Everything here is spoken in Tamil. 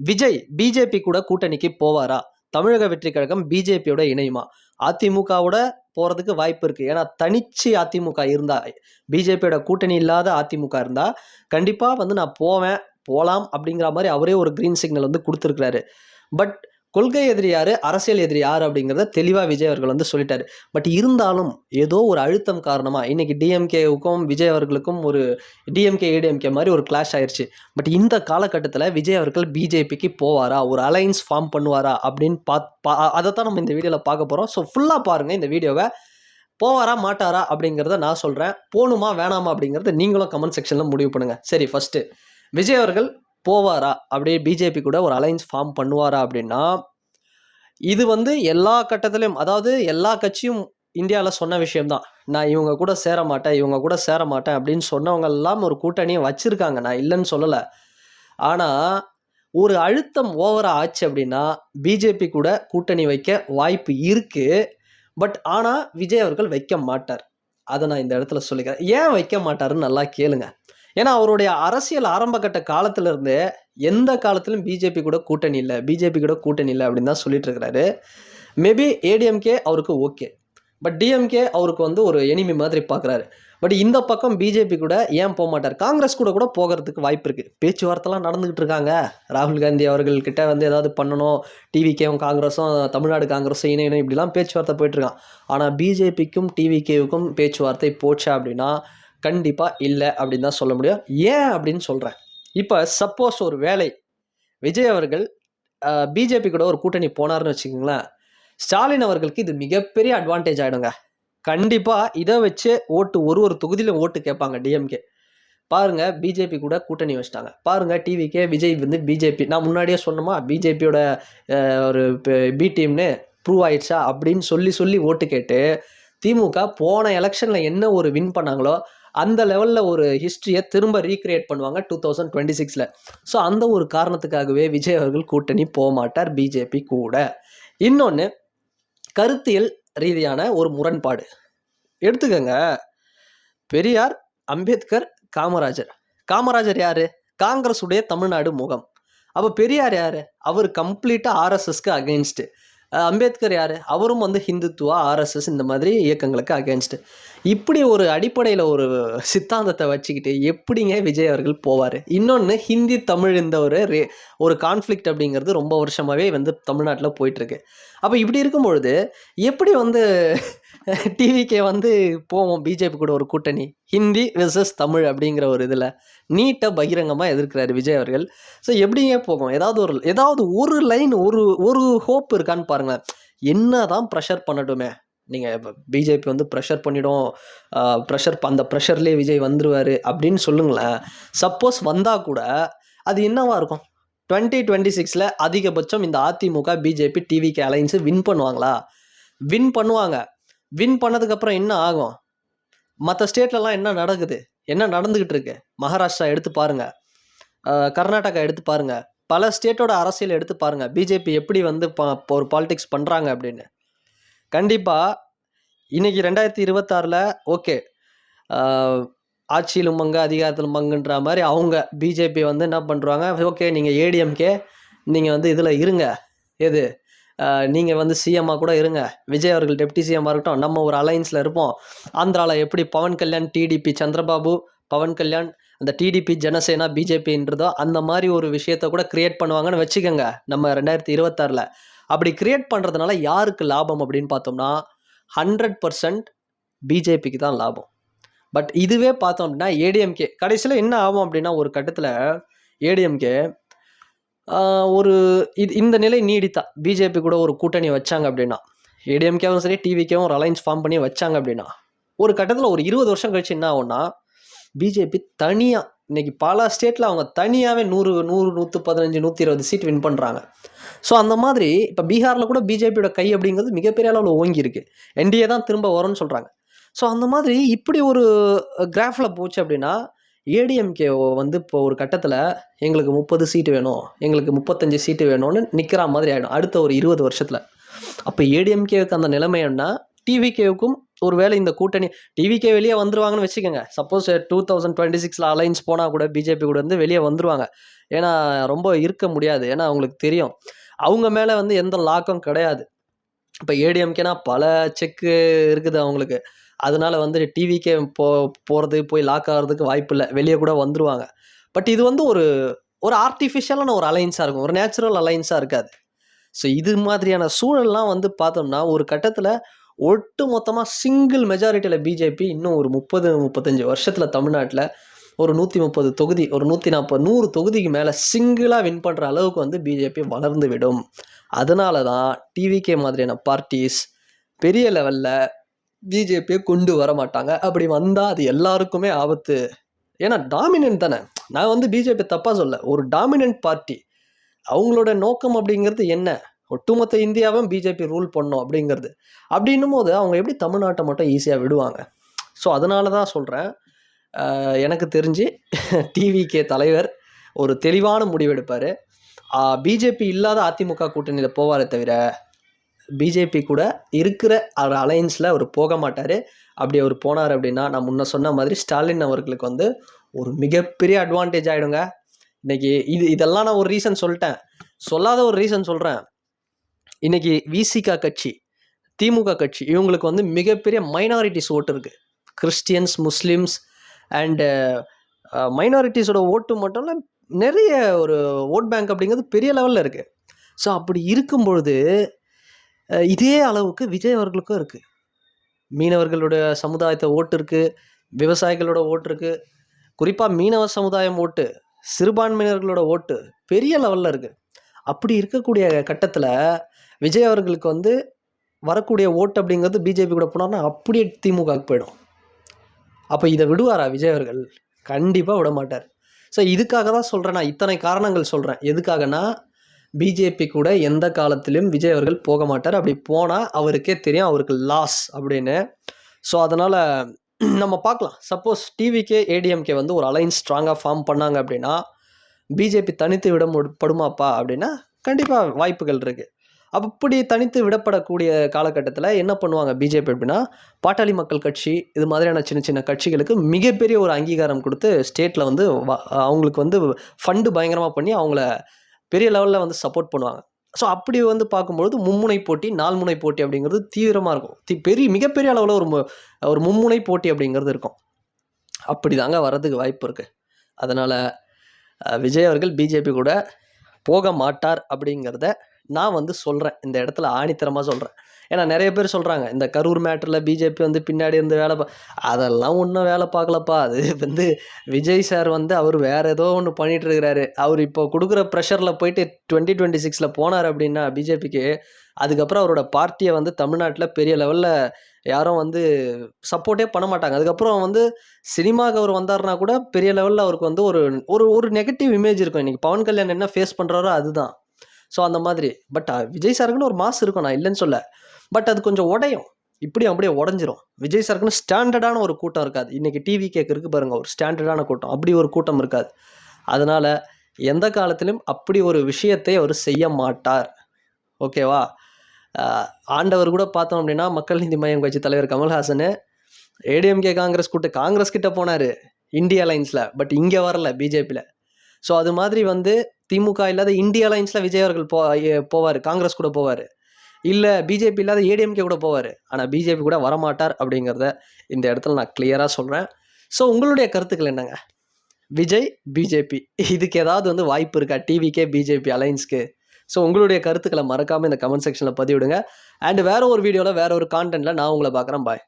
விஜய் பிஜேபி கூட கூட்டணிக்கு போவாரா? தமிழக வெற்றி கழகம் பிஜேபியோட இணையுமா? அதிமுகவோட போறதுக்கு வாய்ப்பு இருக்கு. ஏன்னா தனிச்சு அதிமுக இருந்தா பிஜேபியோட கூட்டணி இல்லாத அதிமுக இருந்தா கண்டிப்பா வந்து நான் போவேன் போகலாம் அப்படிங்கிற மாதிரி அவரே ஒரு க்ரீன் சிக்னல் வந்து கொடுத்துருக்கிறாரு. பட் கொள்கை எதிரி யாரு? அரசியல் எதிரி யார்? அப்படிங்கிறத தெளிவாக விஜய் அவர்கள் வந்து சொல்லிட்டார். பட் இருந்தாலும் ஏதோ ஒரு அழுத்தம் காரணமாக இன்னைக்கு டிஎம்கேவுக்கும் விஜய் அவர்களுக்கும் ஒரு டிஎம்கே ஏடிஎம்கே மாதிரி ஒரு கிளாஷ் ஆயிடுச்சு பட் இந்த காலகட்டத்தில் விஜய் அவர்கள் பிஜேபிக்கு போவாரா? ஒரு அலைன்ஸ் ஃபார்ம் பண்ணுவாரா? அப்படின்னு பாத் பா அதைத்தான் நம்ம இந்த வீடியோவில் பார்க்க போகிறோம் ஸோ ஃபுல்லாக பாருங்கள் இந்த வீடியோவை. போவாரா மாட்டாரா? அப்படிங்கிறத நான் சொல்கிறேன் போகணுமா வேணாமா அப்படிங்கிறத நீங்களும் கமெண்ட் செக்ஷனில் முடிவு பண்ணுங்கள் சரி ஃபஸ்ட்டு விஜய் அவர்கள் போவாரா? அப்படியே பிஜேபி கூட ஒரு அலைன்ஸ் ஃபார்ம் பண்ணுவாரா அப்படின்னா இது வந்து எல்லா கட்டத்திலையும் அதாவது எல்லா கட்சியும் இந்தியாவில் சொன்ன விஷயம்தான். நான் இவங்க கூட சேர மாட்டேன் இவங்க கூட சேர மாட்டேன் அப்படின்னு சொன்னவங்க எல்லாம் ஒரு கூட்டணியை வச்சுருக்காங்க. நான் இல்லைன்னு சொல்லலை. ஆனால் ஒரு அழுத்தம் ஓவராக ஆச்சு அப்படின்னா பிஜேபி கூட கூட்டணி வைக்க வாய்ப்பு இருக்குது பட் ஆனால் விஜய் அவர்கள் வைக்க மாட்டார். அதை நான் இந்த இடத்துல சொல்லிக்கிறேன். ஏன் வைக்க மாட்டாருன்னு நல்லா கேளுங்க. ஏன்னா அவருடைய அரசியல் ஆரம்பகட்ட காலத்திலிருந்து எந்த காலத்திலும் பிஜேபி கூட கூட்டணி இல்லை. பிஜேபி கூட கூட்டணி இல்லை அப்படின்னு தான் சொல்லிட்டு இருக்கிறாரு. மேபி ஏடிஎம்கே அவருக்கு ஓகே பட் டிஎம்கே அவருக்கு வந்து ஒரு எனிமி மாதிரி பார்க்குறாரு. பட் இந்த பக்கம் பிஜேபி கூட ஏன் போக மாட்டார்? காங்கிரஸ் கூட கூட போகிறதுக்கு வாய்ப்பு இருக்குது பேச்சுவார்த்தைலாம் நடந்துகிட்டு இருக்காங்க. ராகுல் காந்தி அவர்கள்கிட்ட வந்து ஏதாவது பண்ணணும். டிவிகேவும் காங்கிரஸும் தமிழ்நாடு காங்கிரஸும் இணையணும் இப்படிலாம் பேச்சுவார்த்தை போயிட்டுருக்கான் ஆனால் பிஜேபிக்கும் டிவிகேவுக்கும் பேச்சுவார்த்தை போச்சா அப்படின்னா கண்டிப்பாக இல்லை அப்படின்னு தான் சொல்ல முடியும். ஏன் அப்படின்னு சொல்கிறேன் இப்போ சப்போஸ் ஒரு வேலை விஜய் அவர்கள் பிஜேபி கூட ஒரு கூட்டணி போனார்னு வச்சுக்கோங்களேன். ஸ்டாலின் அவர்களுக்கு இது மிகப்பெரிய அட்வான்டேஜ் ஆகிடுங்க கண்டிப்பாக இதை வச்சு ஓட்டு ஒரு ஒரு தொகுதியிலும் ஓட்டு கேட்பாங்க டிஎம்கே பாருங்கள் பிஜேபி கூட கூட்டணி வச்சிட்டாங்க. பாருங்கள் டிவிக்கே விஜய் வந்து பிஜேபி நான் முன்னாடியே சொன்னோமா பிஜேபியோட ஒரு பி டீம்னு ப்ரூவ் ஆயிடுச்சா அப்படின்னு சொல்லி சொல்லி ஓட்டு கேட்டு திமுக போன எலெக்ஷனில் என்ன ஒரு வின் பண்ணாங்களோ அந்த லெவலில் ஒரு ஹிஸ்ட்ரியை திரும்ப ரீக்ரியேட் பண்ணுவாங்க டூ தௌசண்ட் டுவெண்ட்டி சிக்ஸில் ஸோ அந்த ஒரு காரணத்துக்காகவே விஜய் அவர்கள் கூட்டணி போக மாட்டார் பிஜேபி கூட. இன்னொன்று கருத்தியல் ரீதியான ஒரு முரண்பாடு. எடுத்துக்கோங்க. பெரியார் அம்பேத்கர் காமராஜர். காமராஜர் யார்? காங்கிரஸுடைய தமிழ்நாடு முகம். அப்போ பெரியார் யார்? அவர் கம்ப்ளீட்டாக ஆர்எஸ்எஸ்க்கு அகெயின்ஸ்ட்டு அம்பேத்கர் யார்? அவரும் வந்து ஹிந்துத்துவா ஆர்எஸ்எஸ் இந்த மாதிரி இயக்கங்களுக்கு அகேன்ஸ்டு இப்படி ஒரு அடிப்படையில் ஒரு சித்தாந்தத்தை வச்சுக்கிட்டு எப்படிங்க விஜய் அவர்கள் போவார்? இன்னொன்று ஹிந்தி தமிழ் இந்த ஒரு ரே ஒரு கான்ஃப்ளிக்ட் அப்படிங்கிறது ரொம்ப வருஷமாகவே வந்து தமிழ்நாட்டில் போயிட்டுருக்கு அப்போ இப்படி இருக்கும் பொழுது எப்படி வந்து டிவிக்கே வந்து போவோம் பிஜேபி கூட ஒரு கூட்டணி. ஹிந்தி வெர்சஸ் தமிழ் அப்படிங்கிற ஒரு இதில் நீட்டாக பகிரங்கமாக எதிர்க்கிறாரு விஜய் அவர்கள். ஸோ எப்படிங்க போகும்? ஏதாவது ஒரு ஏதாவது ஒரு லைன் ஒரு ஒரு ஹோப் இருக்கான்னு பாருங்கள் என்ன தான் ப்ரெஷர் பண்ணட்டுமே. நீங்கள் இப்போ பிஜேபி வந்து ப்ரெஷர் பண்ணிடும் ப்ரெஷர் அந்த ப்ரெஷர்லேயே விஜய் வந்துடுவார் அப்படின்னு சொல்லுங்களேன். சப்போஸ் வந்தால் கூட அது என்னவாக இருக்கும்? டுவெண்ட்டி டுவெண்ட்டி சிக்ஸில் அதிகபட்சம் இந்த அதிமுக பிஜேபி டிவிக்கு அலைன்ஸு வின் பண்ணுவாங்களா? வின் பண்ணுவாங்க. வின் பண்ணதுக்கப்புறம் என்ன ஆகும்? மற்ற ஸ்டேட்லலாம் என்ன நடக்குது? என்ன நடந்துக்கிட்டு இருக்கு மகாராஷ்டிரா எடுத்து பாருங்கள் கர்நாடகா எடுத்து பாருங்கள் பல ஸ்டேட்டோட அரசியல் எடுத்து பாருங்கள் பிஜேபி எப்படி வந்து ப- ஒரு பாலிடிக்ஸ் பண்ணுறாங்க அப்படின்னு. கண்டிப்பாக இன்றைக்கி ரெண்டாயிரத்தி இருபத்தாறில் ஓகே ஆட்சியிலும் பங்கு அதிகாரத்திலும் பங்குன்ற மாதிரி அவங்க பிஜேபி வந்து என்ன பண்ணுறாங்க ஓகே நீங்கள் ஏடிஎம்கே நீங்கள் வந்து இதில் இருங்க. எது? நீங்கள் வந்து சிஎம்மாக கூட இருங்க. விஜய் அவர்கள் டெப்டி சிஎம்மாக இருக்கட்டும் நம்ம ஒரு அலைன்ஸில் இருப்போம். ஆந்திராவில் எப்படி பவன் கல்யாண் டிடிபி சந்திரபாபு பவன் கல்யாண் அந்த டிடிபி ஜனசேனா பிஜேபின்றதோ அந்த மாதிரி ஒரு விஷயத்த கூட கிரியேட் பண்ணுவாங்கன்னு வச்சுக்கோங்க நம்ம ரெண்டாயிரத்தி இருபத்தாறில். அப்படி கிரியேட் பண்ணுறதுனால யாருக்கு லாபம் அப்படின்னு பார்த்தோம்னா ஹண்ட்ரட் பர்சன்ட் பிஜேபிக்கு தான் லாபம். பட் இதுவே பார்த்தோம் அப்படின்னா ஏடிஎம்கே கடைசியில் என்ன ஆகும் அப்படின்னா ஒரு கட்டத்தில் ஏடிஎம்கே ஒரு இது இந்த நிலை நீடித்தா பிஜேபி கூட ஒரு கூட்டணி வச்சாங்க அப்படின்னா ஏடிஎம்கேவும் சரி டிவிக்கேவும் ஒரு அலைன்ஸ் ஃபார்ம் பண்ணி வச்சாங்க அப்படின்னா ஒரு கட்டத்தில் ஒரு இருபது வருஷம் கழிச்சு என்ன ஆகும்னா பிஜேபி தனியாக இன்றைக்கி பல ஸ்டேட்டில் அவங்க தனியாகவே நூறு நூறு நூற்று பதினஞ்சு நூற்றி இருபது சீட் வின் பண்ணுறாங்க ஸோ அந்த மாதிரி இப்போ பீகாரில் கூட பிஜேபியோட கை அப்படிங்கிறது மிகப்பெரிய அளவில் ஓங்கி இருக்குது என்டிஏ தான் திரும்ப வரும்னு சொல்கிறாங்க ஸோ அந்த மாதிரி இப்படி ஒரு கிராஃபில் போச்சு அப்படின்னா ஏடிஎம்கே வந்து இப்போ ஒரு கட்டத்தில் எங்களுக்கு முப்பது சீட்டு வேணும் எங்களுக்கு முப்பத்தஞ்சு சீட்டு வேணும்னு நிற்கிற மாதிரி ஆகிடும் அடுத்த ஒரு இருபது வருஷத்தில். அப்போ ஏடிஎம்கேவுக்கு அந்த நிலைமை என்ன டிவிகேவுக்கும் ஒருவேளை இந்த கூட்டணி டிவிக்கே வெளியே வந்துருவாங்கன்னு வச்சுக்கோங்க. சப்போஸ் டூ தௌசண்ட் டுவெண்ட்டி சிக்ஸில் அலைன்ஸ் போனால் கூட பிஜேபி கூட வந்து வெளியே வந்துருவாங்க. ஏன்னா ரொம்ப இருக்க முடியாது. ஏன்னா அவங்களுக்கு தெரியும். அவங்க மேலே வந்து எந்த லாக்கம் கிடையாது. இப்போ ஏடிஎம்கேனா பல செக்கு இருக்குது அவங்களுக்கு. அதனால வந்து டிவிக்கே போ போகிறது போய் லாக் ஆகிறதுக்கு வாய்ப்பு இல்லை. வெளியே கூட வந்துடுவாங்க பட் இது வந்து ஒரு ஒரு ஆர்டிஃபிஷியலான ஒரு அலைன்ஸாக இருக்கும். ஒரு நேச்சுரல் அலைன்ஸாக இருக்காது. ஸோ இது மாதிரியான சூழல்லாம் வந்து பார்த்தோம்னா ஒரு கட்டத்தில் ஒட்டு மொத்தமாக சிங்கிள் மெஜாரிட்டியில் பிஜேபி இன்னும் ஒரு முப்பது முப்பத்தஞ்சு வருஷத்தில் தமிழ்நாட்டில் ஒரு நூற்றி முப்பது தொகுதி ஒரு நூற்றி நாற்பது நூறு தொகுதிக்கு மேலே சிங்கிளாக வின் பண்ணுற அளவுக்கு வந்து பிஜேபி வளர்ந்து விடும். அதனால தான் டிவிகே மாதிரியான பார்ட்டிஸ் பெரிய லெவலில் பிஜேபியை கொண்டு வர மாட்டாங்க. அப்படி வந்தால் அது எல்லாருக்குமே ஆபத்து. ஏன்னா டாமினன்ட் தானே. நான் வந்து பிஜேபி தப்பாக சொல்ல. ஒரு டாமினன்ட் பார்ட்டி அவங்களோட நோக்கம் அப்படிங்கிறது என்ன? ஒட்டுமொத்த இந்தியாவும் பிஜேபி ரூல் பண்ணோம் அப்படிங்கிறது. அப்படின்னும் போது அவங்க எப்படி தமிழ்நாட்டை மட்டும் ஈஸியாக விடுவாங்க? ஸோ அதனால தான் சொல்கிறேன் எனக்கு தெரிஞ்சு டிவிகே தலைவர் ஒரு தெளிவான முடிவெடுப்பார். பிஜேபி இல்லாத அதிமுக கூட்டணியில் போவாரே தவிர பிஜேபி கூட இருக்கிற ஒரு அலையன்ஸில் அவர் போக மாட்டார். அப்படி அவர் போனார் அப்படின்னா நான் முன்ன சொன்ன மாதிரி ஸ்டாலின் அவர்களுக்கு வந்து ஒரு மிகப்பெரிய அட்வான்டேஜ் ஆகிடுங்க இன்றைக்கி இது இதெல்லாம் நான் ஒரு ரீசன் சொல்லிட்டேன். சொல்லாத ஒரு ரீசன் சொல்கிறேன் இன்றைக்கி விசிகா கட்சி திமுக கட்சி இவங்களுக்கு வந்து மிகப்பெரிய மைனாரிட்டிஸ் ஓட்டு இருக்குது கிறிஸ்டியன்ஸ் முஸ்லீம்ஸ் அண்டு மைனாரிட்டிஸோட ஓட்டு மட்டும் இல்லை நிறைய ஒரு ஓட் பேங்க் அப்படிங்கிறது பெரிய லெவலில் இருக்குது ஸோ அப்படி இருக்கும் பொழுது இதே அளவுக்கு விஜய் அவர்களுக்கும் இருக்குது மீனவர்களுடைய சமுதாயத்தை ஓட்டு இருக்குது விவசாயிகளோட ஓட்டு இருக்குது குறிப்பாக மீனவ சமுதாயம் ஓட்டு சிறுபான்மையினர்களோட ஓட்டு பெரிய லெவலில் இருக்குது அப்படி இருக்கக்கூடிய கட்டத்தில் விஜய் அவர்களுக்கு வந்து வரக்கூடிய ஓட்டு அப்படிங்கிறது பிஜேபி கூட போனார்னா அப்படியே திமுகவுக்கு போயிடும். அப்போ இதை விடுவாரா விஜய் அவர்கள்? கண்டிப்பாக விட மாட்டார் ஸோ இதுக்காக தான் சொல்கிறேன் நான். இத்தனை காரணங்கள் சொல்கிறேன் எதுக்காகனா பிஜேபி கூட எந்த காலத்திலும் விஜய் அவர்கள் போக மாட்டார். அப்படி போனால் அவருக்கே தெரியும் அவருக்கு லாஸ் அப்படின்னு. ஸோ அதனால் நம்ம பார்க்கலாம். சப்போஸ் டிவிக்கே ஏடிஎம்கே வந்து ஒரு அலைன்ஸ் ஸ்ட்ராங்காக ஃபார்ம் பண்ணாங்க அப்படின்னா பிஜேபி தனித்து விட மு- படுமாப்பா அப்படின்னா கண்டிப்பாக வாய்ப்புகள் இருக்குது அப்படி தனித்து விடப்படக்கூடிய காலகட்டத்தில் என்ன பண்ணுவாங்க பிஜேபி அப்படின்னா பாட்டாளி மக்கள் கட்சி இது மாதிரியான சின்ன சின்ன கட்சிகளுக்கு மிகப்பெரிய ஒரு அங்கீகாரம் கொடுத்து ஸ்டேட்டில் வந்து அவங்களுக்கு வந்து ஃபண்டு பயங்கரமாக பண்ணி அவங்கள பெரிய லெவலில் வந்து சப்போர்ட் பண்ணுவாங்க. ஸோ அப்படி வந்து பார்க்கும்பொழுது மும்முனை போட்டி நால்முனை போட்டி அப்படிங்கிறது தீவிரமாக இருக்கும். தி பெரிய மிகப்பெரிய அளவில் ஒரு ஒரு மும்முனை போட்டி அப்படிங்கிறது இருக்கும். அப்படி தாங்க வர்றதுக்கு வாய்ப்பு இருக்குது அதனால் விஜய் அவர்கள் பிஜேபி கூட போக மாட்டார் அப்படிங்கிறத நான் வந்து சொல்கிறேன் இந்த இடத்துல ஆணித்தரமாக சொல்கிறேன் ஏன்னா நிறைய பேர் சொல்கிறாங்க இந்த கரூர் மேட்டரில் பிஜேபி வந்து பின்னாடி இருந்து வேலை பா அதெல்லாம் ஒன்றும் வேலை பார்க்கலப்பா. அது வந்து விஜய் சார் வந்து அவர் வேறு ஏதோ ஒன்று பண்ணிகிட்டு இருக்கிறாரு. அவர் இப்போ கொடுக்குற ப்ரெஷரில் போயிட்டு டுவெண்ட்டி டுவெண்ட்டி சிக்ஸில் போனார் அப்படின்னா பிஜேபிக்கு அதுக்கப்புறம் அவரோட பார்ட்டியை வந்து தமிழ்நாட்டில் பெரிய லெவலில் யாரும் வந்து சப்போர்ட்டே பண்ண மாட்டாங்க. அதுக்கப்புறம் வந்து சினிமாவுக்கு அவர் வந்தாருனா கூட பெரிய லெவலில் அவருக்கு வந்து ஒரு ஒரு ஒரு நெகட்டிவ் இமேஜ் இருக்கும். இன்றைக்கி பவன் கல்யாண் என்ன ஃபேஸ் பண்ணுறாரோ அதுதான். ஸோ அந்த மாதிரி. பட் விஜய் சாருக்குன்னு ஒரு மாஸ் இருக்கும் நான் இல்லைன்னு சொல்ல. பட் அது கொஞ்சம் உடையும். இப்படி அப்படியே உடஞ்சிரும். விஜய் சாருக்குன்னு ஸ்டாண்டர்டான ஒரு கூட்டம் இருக்காது. இன்றைக்கி டிவி கேக் இருக்குது பாருங்கள் ஒரு ஸ்டாண்டர்டான கூட்டம். அப்படி ஒரு கூட்டம் இருக்காது. அதனால் எந்த காலத்திலும் அப்படி ஒரு விஷயத்தை அவர் செய்ய மாட்டார். ஓகேவா ஆண்டவர் கூட பார்த்தோம் அப்படின்னா மக்கள் நீதி மையம் கட்சி தலைவர் கமல்ஹாசன் ஏடிஎம்கே காங்கிரஸ் கூட்ட காங்கிரஸ் கிட்ட போனார் இந்தியா லைன்ஸில் பட் இங்கே வரல பிஜேபியில் ஸோ அது மாதிரி வந்து திமுக இல்லாத இந்திய அலைன்ஸில் விஜய் அவர்கள் போ போவார். காங்கிரஸ் கூட போவார். இல்லை பிஜேபி இல்லாத ஏடிஎம்கே கூட போவார். ஆனால் பிஜேபி கூட வரமாட்டார் அப்படிங்கிறத இந்த இடத்துல நான் கிளியராக சொல்கிறேன் ஸோ உங்களுடைய கருத்துக்கள் என்னங்க? விஜய் பிஜேபி. இதுக்கு ஏதாவது வந்து வாய்ப்பு இருக்கா? டிவிக்கே பிஜேபி அலைன்ஸ்க்கு ஸோ உங்களுடைய கருத்துக்களை மறக்காமல் இந்த கமெண்ட் செக்ஷனில் பதிவிடுங்க. அண்ட் வேற ஒரு வீடியோவில் வேற ஒரு கான்டென்ட்டில் நான் உங்களை பார்க்குறேன். பாய்